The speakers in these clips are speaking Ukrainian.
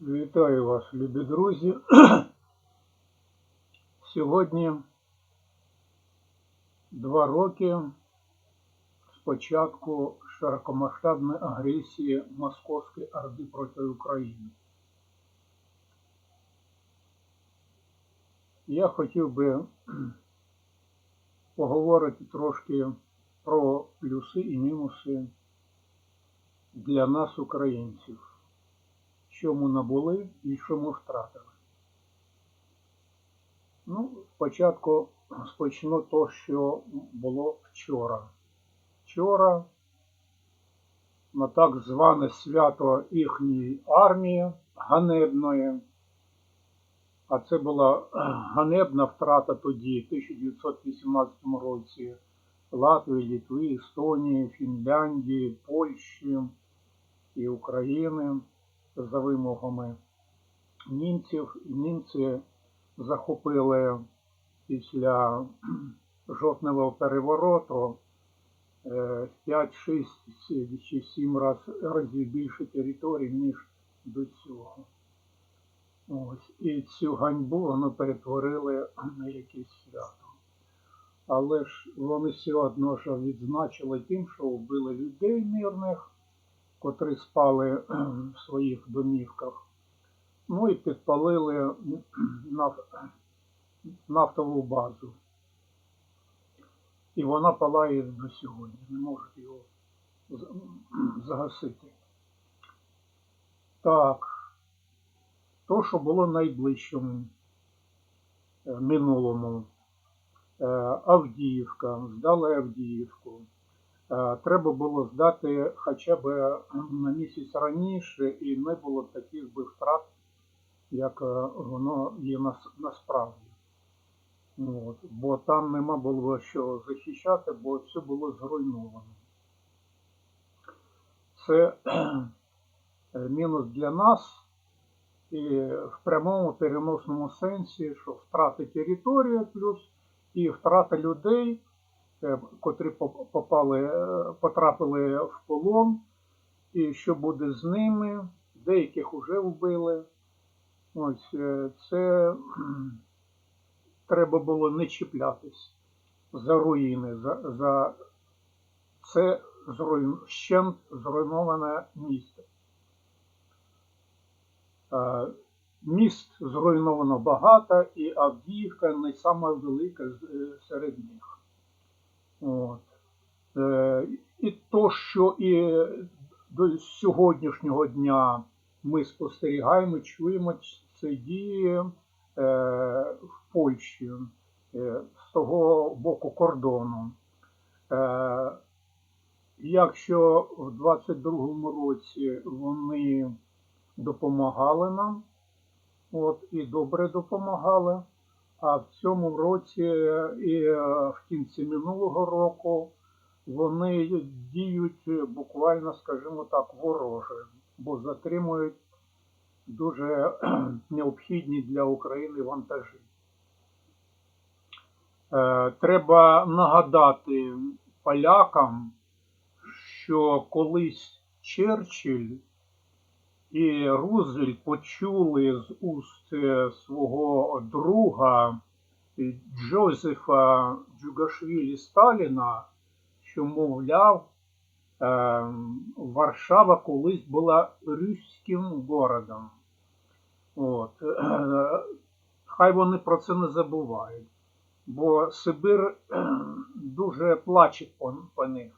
Вітаю вас, любі друзі. Сьогодні два роки з початку широкомасштабної агресії Московської Орди проти України. Я хотів би поговорити трошки про плюси і мінуси для нас, українців що ми набули і що ми втратили. Ну, спочатку спочну то, що було вчора. Вчора на так зване свято їхньої армії ганебної, а це була ганебна втрата тоді, в 1918 році Латвії, Літви, Естонії, Фінляндії, Польщі і України за вимогами німців. Німці захопили після жовтневого перевороту 5, 6 чи 7 раз, разів більше територій, ніж до цього. Ось. І цю ганьбу вони перетворили на якесь свято. Але ж вони все одно ж відзначили тим, що вбили людей мирних котрі спали в своїх домівках. Ну і підпалили нафтову базу. І вона палає до сьогодні, не можуть його загасити. Так, то, що було найближчому е, минулому, е, Авдіївка, здали Авдіївку. Е, треба було здати хоча б е, на місяць раніше і не було таких би втрат, як е, воно є насправді. От. Бо там нема було що захищати, бо все було зруйновано. Це мінус для нас і в прямому переносному сенсі, що втрата території плюс і втрата людей. Е, котрі попали, е, потрапили в полон, і що буде з ними, деяких вже вбили. Ось е, це треба було не чіплятись за руїни, за за це зруйн, щент зруйноване місто. Міст зруйновано багато, і Авдіївка не сама велика серед них. От. Е, І то, що і до сьогоднішнього дня ми спостерігаємо, чуємо це дії е, в Польщі е, з того боку кордону. Е, Якщо в 22-му році вони допомагали нам, от, і добре допомагали, а в цьому році і е, в кінці минулого року вони діють буквально, скажімо так, вороже, бо затримують дуже необхідні для України вантажі. Е, треба нагадати полякам, що колись Черчилль і Рузвельт почули з уст е, свого друга Джозефа Джугашвілі Сталіна, що, мовляв, е, Варшава колись була руським городом. От. Хай вони про це не забувають, бо Сибир дуже плаче по, по них,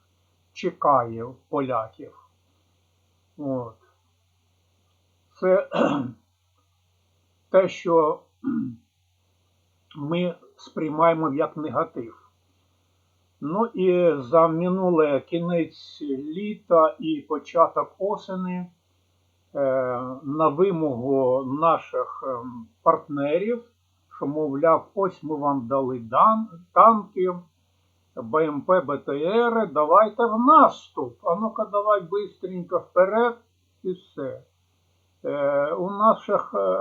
чекає поляків. От це те, що ми сприймаємо як негатив. Ну і за минуле кінець літа і початок осені е, на вимогу наших ем, партнерів, що, мовляв, ось ми вам дали танки, БМП, БТР, давайте в наступ. А ну-ка, давай швидко вперед і все. Е, у наших е,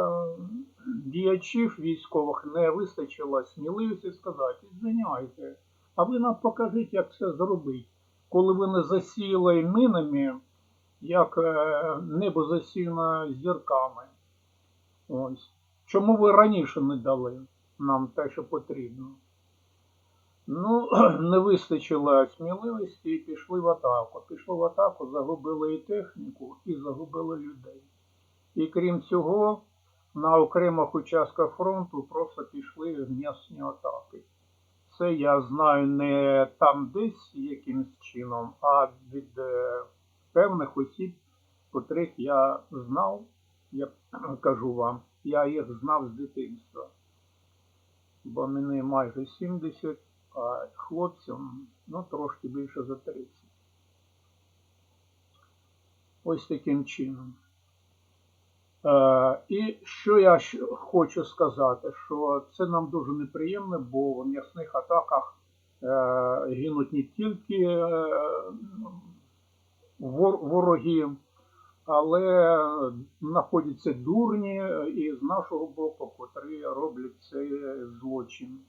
діячів військових не вистачило сміливості сказати, звиняйте, а ви нам покажіть, як це зробити. Коли ви не засіяли мінами, як е, небо засіяно зірками. Ось. Чому ви раніше не дали нам те, що потрібно? Ну, не вистачило сміливості і пішли в атаку. Пішли в атаку, загубили і техніку, і загубили людей. І крім цього, на окремих участках фронту просто пішли м'ясні атаки. Це я знаю не там десь якимсь чином, а від е, певних осіб, котрих я знав, я кажу вам, я їх знав з дитинства. Бо мені майже 70, а хлопцям ну, трошки більше за 30. Ось таким чином. Е, і що я хочу сказати, що це нам дуже неприємно, бо в м'ясних атаках е, гинуть не тільки е, вороги, але знаходяться дурні і з нашого боку, котрі роблять цей злочин.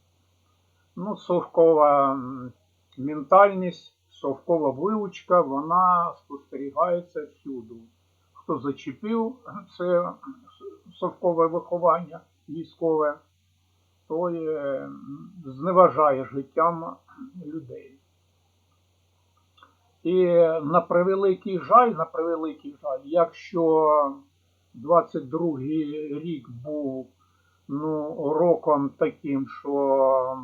Ну, совкова ментальність, совкова вивучка, вона спостерігається всюди. Хто зачепив це совкове виховання військове, той е, зневажає життям людей. І на превеликий жаль, на превеликий жаль, якщо 22-й рік був ну, роком таким, що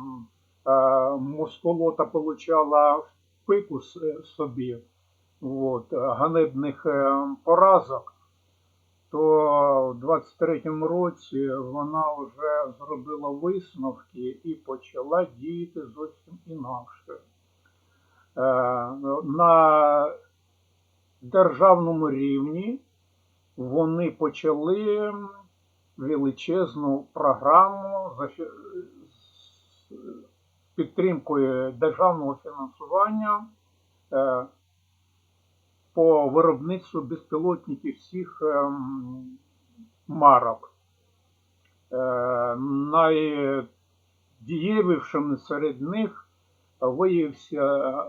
е, Москолота получала в пику собі от, ганебних е, поразок, то в 23-му році вона вже зробила висновки і почала діяти зовсім інакше. Е, На державному рівні вони почали величезну програму з підтримкою державного фінансування е, по виробництву безпілотників всіх ем, марок. Е, Найдієвішим серед них виявився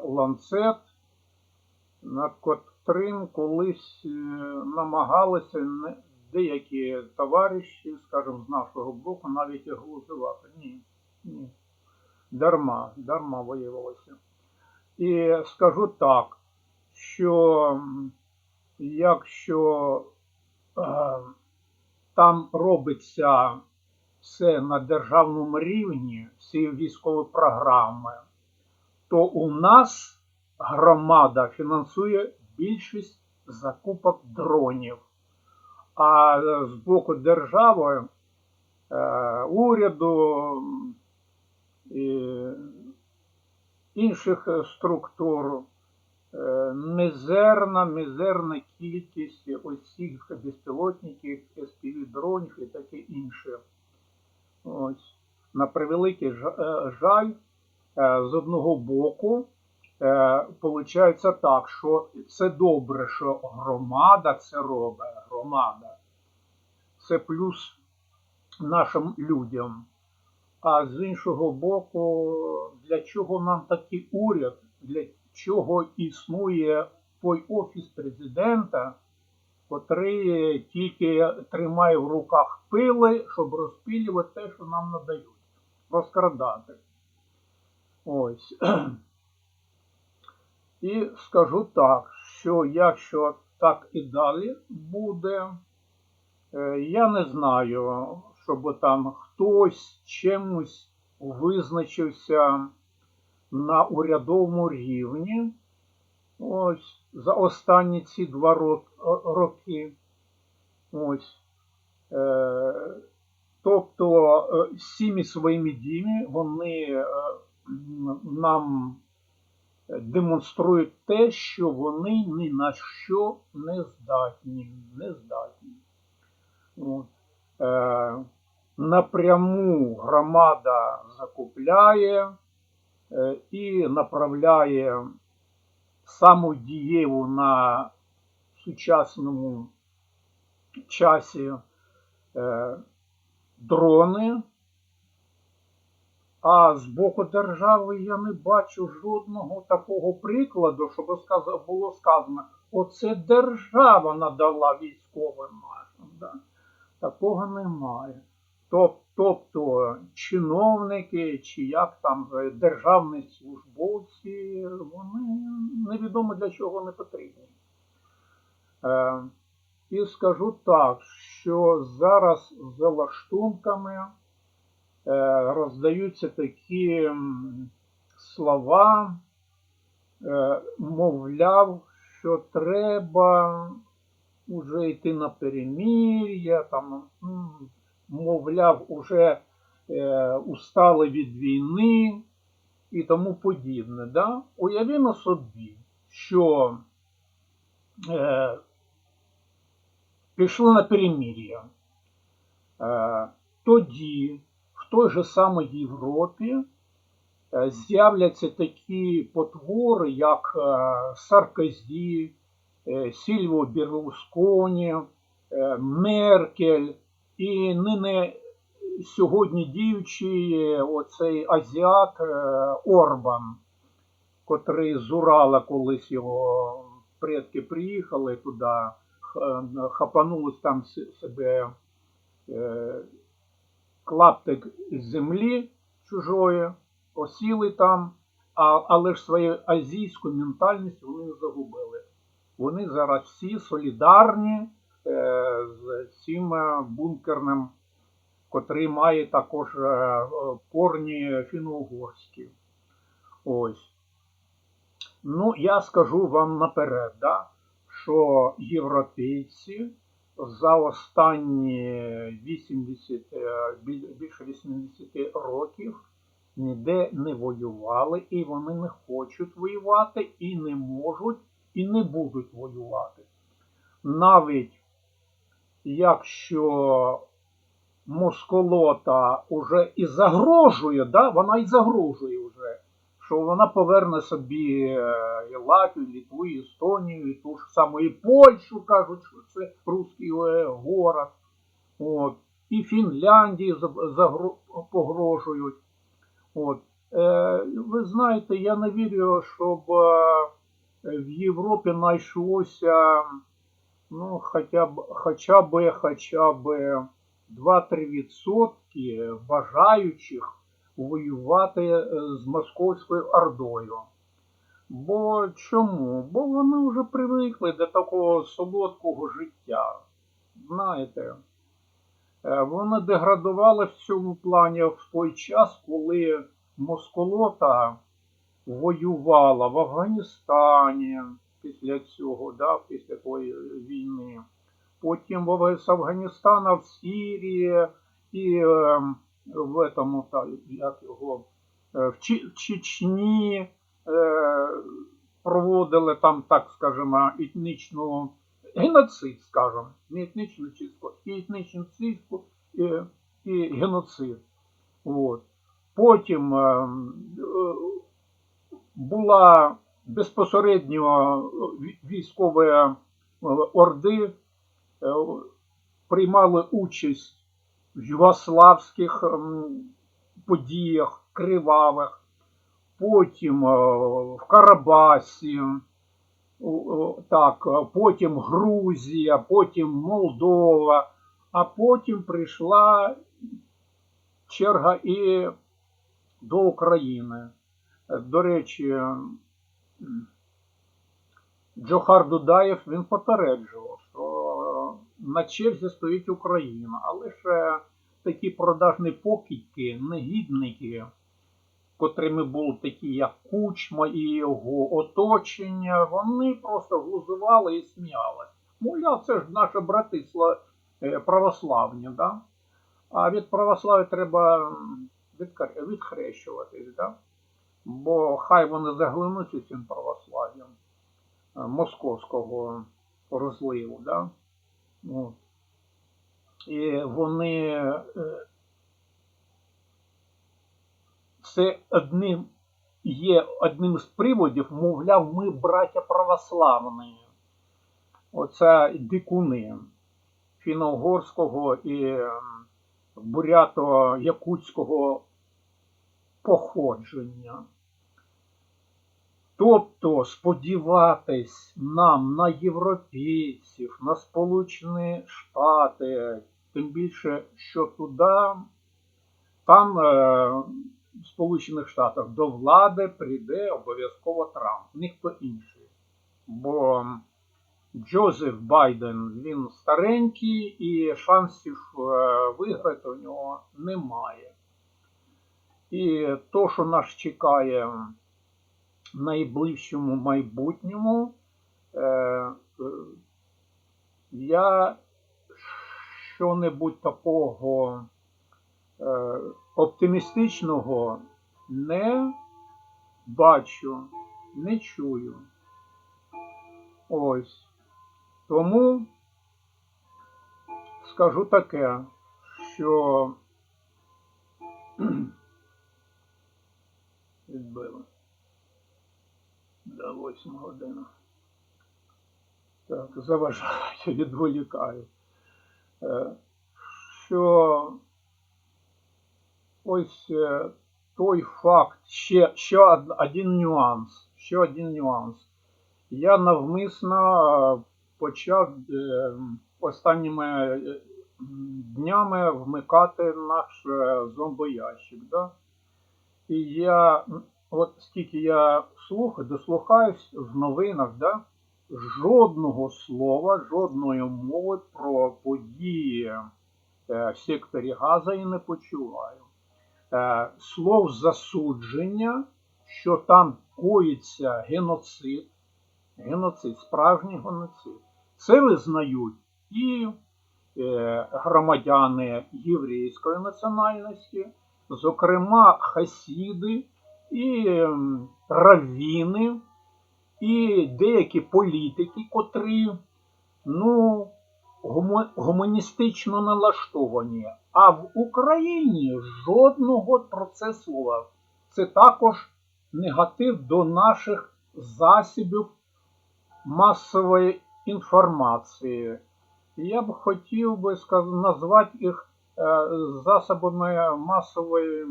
ланцет, над котрим колись е, намагалися деякі товариші, скажімо, з нашого боку, навіть і глузувати. Ні, ні. Дарма, дарма виявилося. І скажу так, що якщо е, там робиться все на державному рівні, всі військові програми, то у нас громада фінансує більшість закупок дронів. А з боку держави, е, уряду і інших структур е, мізерна, мізерна кількість цих безпілотників, SPV-дронів і таке інше. Ось. На превеликий е, жаль, е, з одного боку, виходить так, що це добре, що громада це робить, громада. Це плюс нашим людям. А з іншого боку, для чого нам такий уряд, для чого існує той офіс президента, котрий тільки тримає в руках пили, щоб розпилювати те, що нам надають, розкрадати. Ось. І скажу так, що якщо так і далі буде, е, я не знаю, щоб там хтось чимось визначився на урядовому рівні. Ось за останні ці два роки. Ось. Е, тобто е, всіми своїми діями вони е, нам демонструють те, що вони ні на що не здатні. Не здатні. Напряму громада закупляє і направляє саму дієву на сучасному часі е, дрони. А з боку держави я не бачу жодного такого прикладу, щоб було сказано, оце держава надала військовим нашим. Да? Такого немає. Тоб- Тобто чиновники чи як там е, державні службовці, вони невідомо для чого не потрібні. Е, і скажу так, що зараз за лаштунками е, роздаються такі слова, мовляв, що треба уже йти на перемір'я, там, мовляв, уже е, устали від війни і тому подібне. Да? Уявімо собі, що е, пішли на перемір'я. Е, тоді в той же самій Європі е, з'являться такі потвори, як е, Саркозі, е, Сільво Берлусконі, е, Меркель і нині сьогодні діючий е, оцей азіат е, Орбан, котрий з Урала колись його предки приїхали туди, х- хапанулись там себе е, клаптик землі чужої, осіли там, але ж свою азійську ментальність вони загубили. Вони зараз всі солідарні е, з цим е, бункерним, котрий має також е, е, корні фіно-угорські. Ось. Ну, я скажу вам наперед, да, що європейці за останні 80, е, більше 80 років ніде не воювали, і вони не хочуть воювати, і не можуть, і не будуть воювати. Навіть якщо Москолота уже і загрожує, да, вона і загрожує вже, що вона поверне собі е, і Латвію, Літву, і Естонію, і ту ж саму і Польщу, кажуть, що це русський е, город. От. І Фінляндії погрожують. От. Е, ви знаєте, я не вірю, щоб в Європі знайшлося ну, хоча б, хоча б, хоча б 2-3% бажаючих воювати е, з Московською Ордою. Бо чому? Бо вони вже привикли до такого солодкого життя. Знаєте, Е, вони деградували в цьому плані в той час, коли Москолота воювала в Афганістані після цього, да, після тої війни. Потім з Афганістана в Сирії і е, в этому, як його, е, в, Чечні е, проводили там, так скажемо, етнічну геноцид, скажімо, не етнічну чистку, і етнічну чистку, і, і геноцид. От. Потім е, е, була безпосередньо ві- військові е, орди, е, приймали участь в югославських подіях кривавих, потім е, в Карабасі, так, е, потім Грузія, потім Молдова, а потім прийшла черга і до України. Е, До речі, Джохар Дудаєв він попереджував, що на черзі стоїть Україна, але ж е, такі продажні покидьки, негідники, котрими були такі, як Кучма і його оточення, вони просто глузували і сміялись. Мовляв, це ж наші брати е, православні, да? а від православ'я треба відхрещуватись, да? Бо хай вони заглинуться цим православ'ям е, московського розливу. Да? І вони е, це одним є одним з приводів, мовляв, ми браття православні. Оце дикуни фіно-угорського і бурято-якутського походження. Тобто сподіватись нам на європейців, на Сполучені Штати, Тим більше, що туди, там, е, в Сполучених Штатах, до влади прийде обов'язково Трамп, ніхто інший. Бо Джозеф Байден він старенький і шансів е, виграти у нього немає. І то, що нас чекає найближчому майбутньому, е, е, я що-небудь такого е, оптимістичного не бачу, не чую. Ось. Тому скажу таке, що відбило до 8 година. Так, заважають, відволікаю. Е, Що ось е, той факт, ще, ще один нюанс. Ще один нюанс. Я навмисно е, почав останніми днями вмикати наш зомбоящик. Да? І я, от скільки я слухаю, дослухаюсь в новинах, да? жодного слова, жодної мови про події е, в секторі Газа я не почуваю. Е, слов засудження, що там коїться геноцид, геноцид, справжній геноцид. Це визнають і е, громадяни єврейської національності, зокрема хасіди, і ем, раввіни, і деякі політики, котрі ну, гуманістично налаштовані. А в Україні жодного про це також негатив до наших засобів масової інформації. Я б хотів би назвати їх е, засобами масової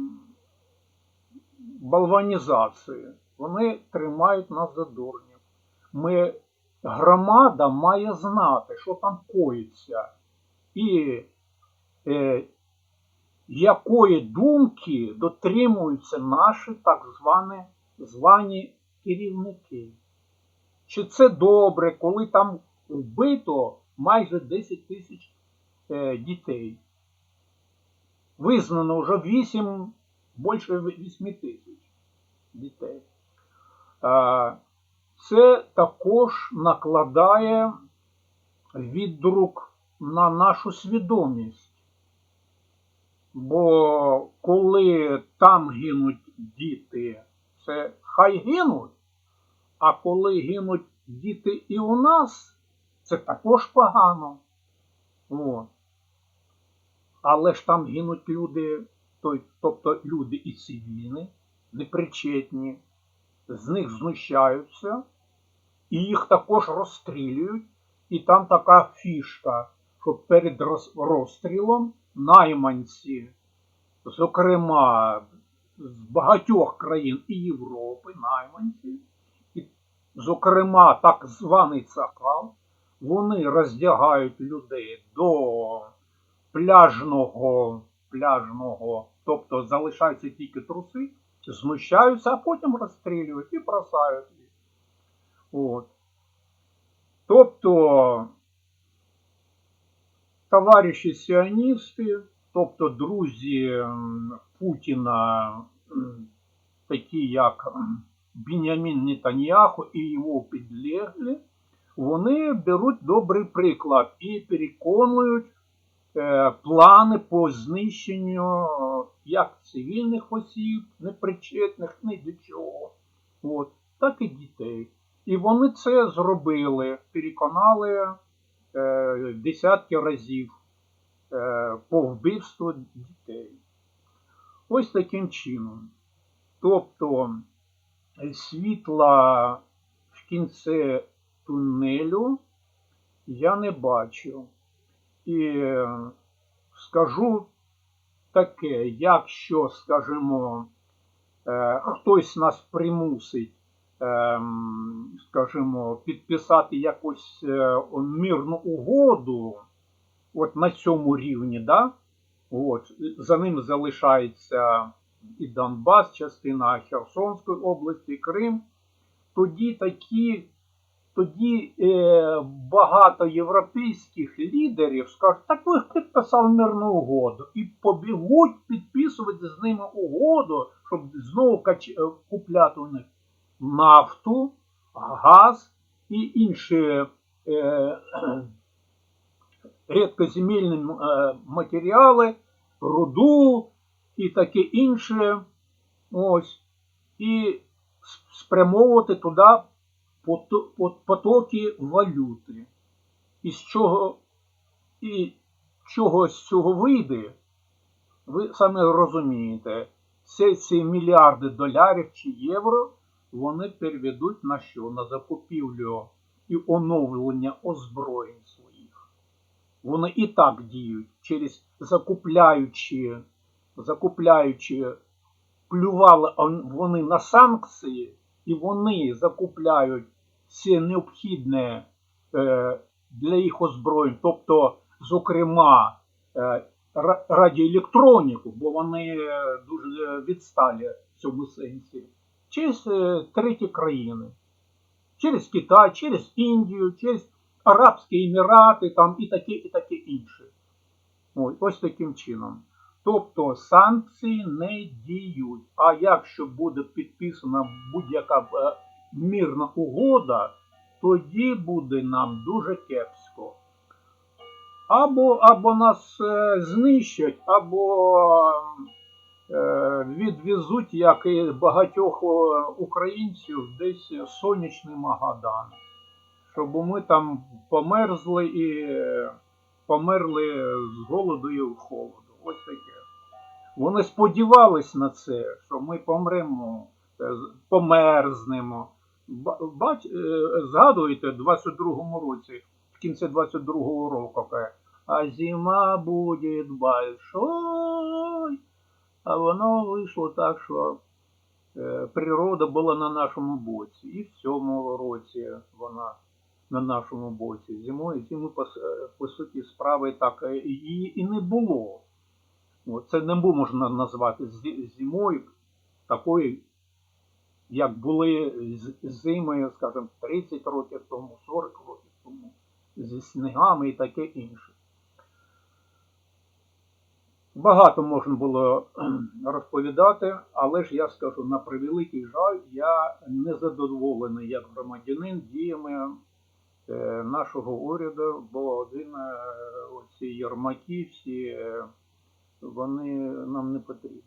балванізації. Вони тримають нас за дурнів. Ми, громада має знати, що там коїться, і е, якої думки дотримуються наші так звані, звані керівники. Чи це добре, коли там вбито майже 10 тисяч е, дітей? Визнано вже 8, більше 8 тисяч дітей. Це також накладає відрук на нашу свідомість. Бо коли там гинуть діти, це хай гинуть. А коли гинуть діти і у нас, це також погано. От. Але ж там гинуть люди, тобто люди і цивільні, непричетні, з них знущаються, і їх також розстрілюють. І там така фішка, що перед розстрілом найманці, зокрема з багатьох країн і Європи, найманці, і, зокрема, так званий цакал, вони роздягають людей до пляжного, пляжного, тобто залишаються тільки труси, знущаються, а потім розстрілюють і бросають їх. От. Тобто, товариші сіоністи, тобто друзі Путіна, такі як Бінямін Нетаньяху і його підлеглі, вони беруть добрий приклад і переконують плани по знищенню е, як цивільних осіб, непричетних ні до чого, от, так і дітей. І вони це зробили, переконали е, десятки разів е, по вбивству дітей. Ось таким чином. Тобто е, світла в кінці тунелю я не бачу. І е, скажу таке, якщо, скажімо, е, хтось нас примусить, ем, скажімо, підписати якусь е, мирну угоду от на цьому рівні, да? от, за ним залишається і Донбас, частина Херсонської області, Крим, тоді такі, тоді е, багато європейських лідерів скажуть, так ви ж підписали мирну угоду і побігуть підписувати з ними угоду, щоб знову кач... е, купляти у них нафту, газ і інші е, рідкоземельні е, матеріали, руду і таке інше. Ось. І спрямовувати туди потоки валюти. І з чого, і чого з цього вийде, ви самі розумієте, всі ці мільярди доларів чи євро вони переведуть на що? На закупівлю і оновлення озброєнь своїх. Вони і так діють через закупляючи, закупляючи, плювали вони на санкції, і вони закупляють все необхідне е, для їх озброєнь, тобто, зокрема, е, радіоелектроніку, бо вони е, дуже відсталі в цьому сенсі, через треті країни, через Китай, через Індію, через Арабські Емірати там, і таке, і таке інше. Ось, ось таким чином. Тобто санкції не діють. А якщо буде підписана будь-яка мирна угода, тоді буде нам дуже кепсько. Або, або нас е, знищать, або е, відвезуть, як і багатьох е, українців, десь сонячний Магадан. Щоб ми там померзли і е, померли з голоду і холоду. Ось таке. Вони сподівались на це, що ми помремо, е, померзнемо. Ба- Бач, е, згадуєте, в 22-му році, в кінці 22-го року, а зима буде большой. А воно вийшло так, що е, природа була на нашому боці. І в цьому році вона на нашому боці. Зимою зими, е, по суті, справи так її і не було. Це не можна назвати зимою такою, як були з- зими, скажімо, 30 років тому, 40 років тому, зі снігами і таке інше. Багато можна було розповідати, але ж я скажу, на превеликий жаль, я не задоволений як громадянин діями е, нашого уряду, бо один е, оці Єрмаки всі, е, вони нам не потрібні.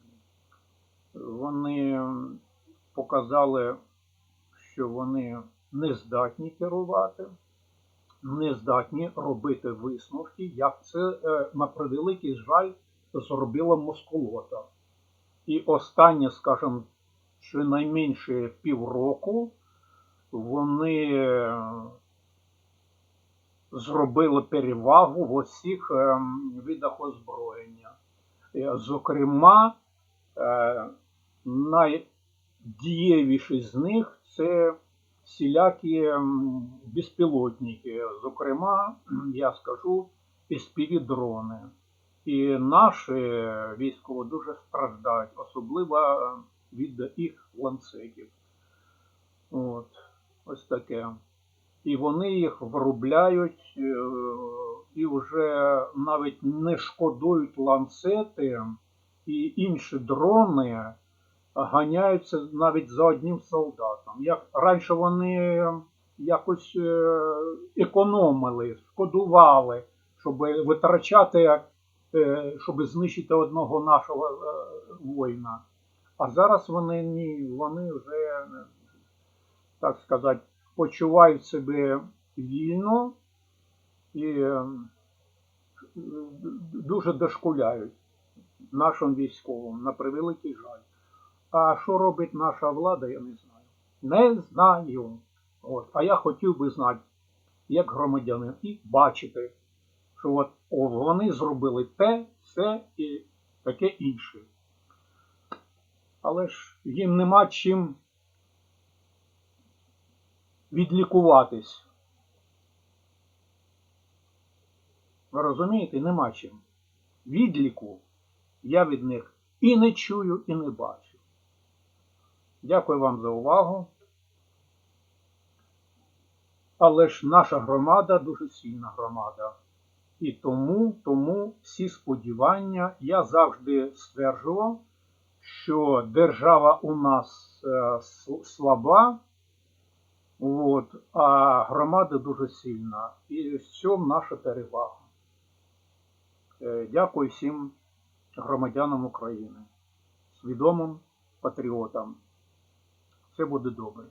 Вони показали, що вони не здатні керувати, не здатні робити висновки, як це е, на превеликий жаль зробила Москолота. І останнє, скажімо, щонайменше півроку вони е, зробили перевагу в усіх ем, видах озброєння. Е, Зокрема, е, найдієвіші з них це всілякі безпілотники. Зокрема, я скажу, SPV-дрони. І наші військові дуже страждають, особливо е, від їх ланцетів. От, ось таке. І вони їх виробляють е, і вже навіть не шкодують ланцети і інші дрони ганяються навіть за одним солдатом. Як раніше вони якось е, економили, шкодували, щоб витрачати, е, щоб знищити одного нашого е, воїна. А зараз вони ні, вони вже, так сказати, почувають себе вільно і е, дуже дошкуляють нашим військовим, на превеликий жаль. А що робить наша влада, я не знаю. Не знаю. От. А я хотів би знати, як громадянин, і бачити, що от вони зробили те, це і таке інше. Але ж їм нема чим відлікуватись. Ви розумієте, нема чим. Відліку я від них і не чую, і не бачу. Дякую вам за увагу. Але ж наша громада дуже сильна громада. І тому, тому всі сподівання я завжди стверджував, що держава у нас е, слаба, от, а громада дуже сильна. І в цьому наша перевага. Е, Дякую всім громадянам України, свідомим патріотам. Все буде добре.